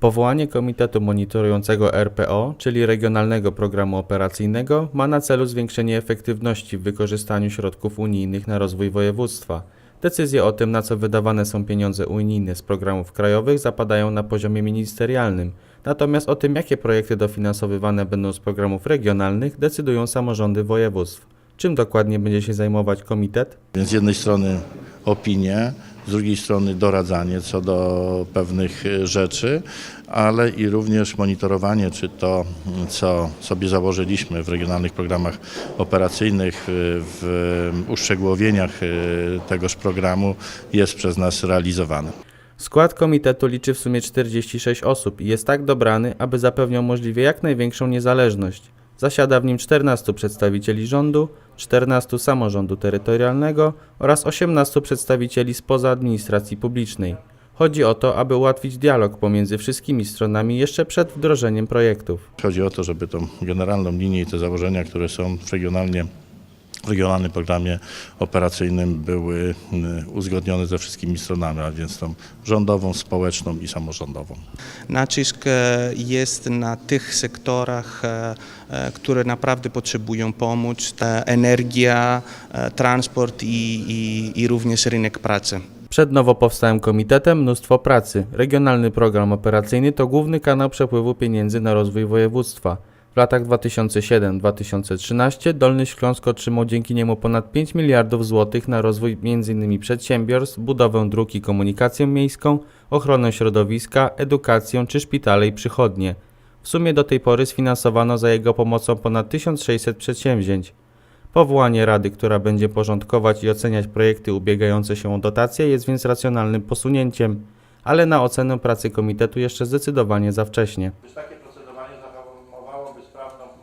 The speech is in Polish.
Powołanie Komitetu Monitorującego RPO, czyli Regionalnego Programu Operacyjnego, ma na celu zwiększenie efektywności w wykorzystaniu środków unijnych na rozwój województwa. Decyzje o tym, na co wydawane są pieniądze unijne z programów krajowych, zapadają na poziomie ministerialnym. Natomiast o tym, jakie projekty dofinansowywane będą z programów regionalnych, decydują samorządy województw. Czym dokładnie będzie się zajmować komitet? Z jednej strony opinie, z drugiej strony doradzanie co do pewnych e, rzeczy, ale i również monitorowanie, czy to, m, co sobie założyliśmy w regionalnych programach operacyjnych, w uszczegółowieniach e, tegoż programu jest przez nas realizowane. Skład komitetu liczy w sumie 46 osób i jest tak dobrany, aby zapewniał możliwie jak największą niezależność. Zasiada w nim 14 przedstawicieli rządu, 14 samorządu terytorialnego oraz 18 przedstawicieli spoza administracji publicznej. Chodzi o to, aby ułatwić dialog pomiędzy wszystkimi stronami jeszcze przed wdrożeniem projektów. Chodzi o to, żeby tą generalną linię i te założenia, które są regionalnie regionalnym programie operacyjnym były m, uzgodnione ze wszystkimi stronami, a więc tą rządową, społeczną i samorządową. Nacisk e, jest na tych sektorach, e, e, które naprawdę potrzebują pomoc. E, Energia, transport i, i, i również rynek pracy. Przed nowo powstałym komitetem mnóstwo pracy. Regionalny program operacyjny to główny kanał przepływu pieniędzy na rozwój województwa. W latach 2007-2013 Dolny Śląsk otrzymał dzięki niemu ponad 5 miliardów złotych na rozwój m.in. przedsiębiorstw, budowę dróg i komunikację miejską, ochronę środowiska, edukację czy szpitale i przychodnie. W sumie do tej pory sfinansowano za jego pomocą ponad 1600 przedsięwzięć. Powołanie rady, która będzie porządkować i oceniać projekty ubiegające się o dotacje, jest więc racjonalnym posunięciem, ale na ocenę pracy komitetu jeszcze zdecydowanie za wcześnie.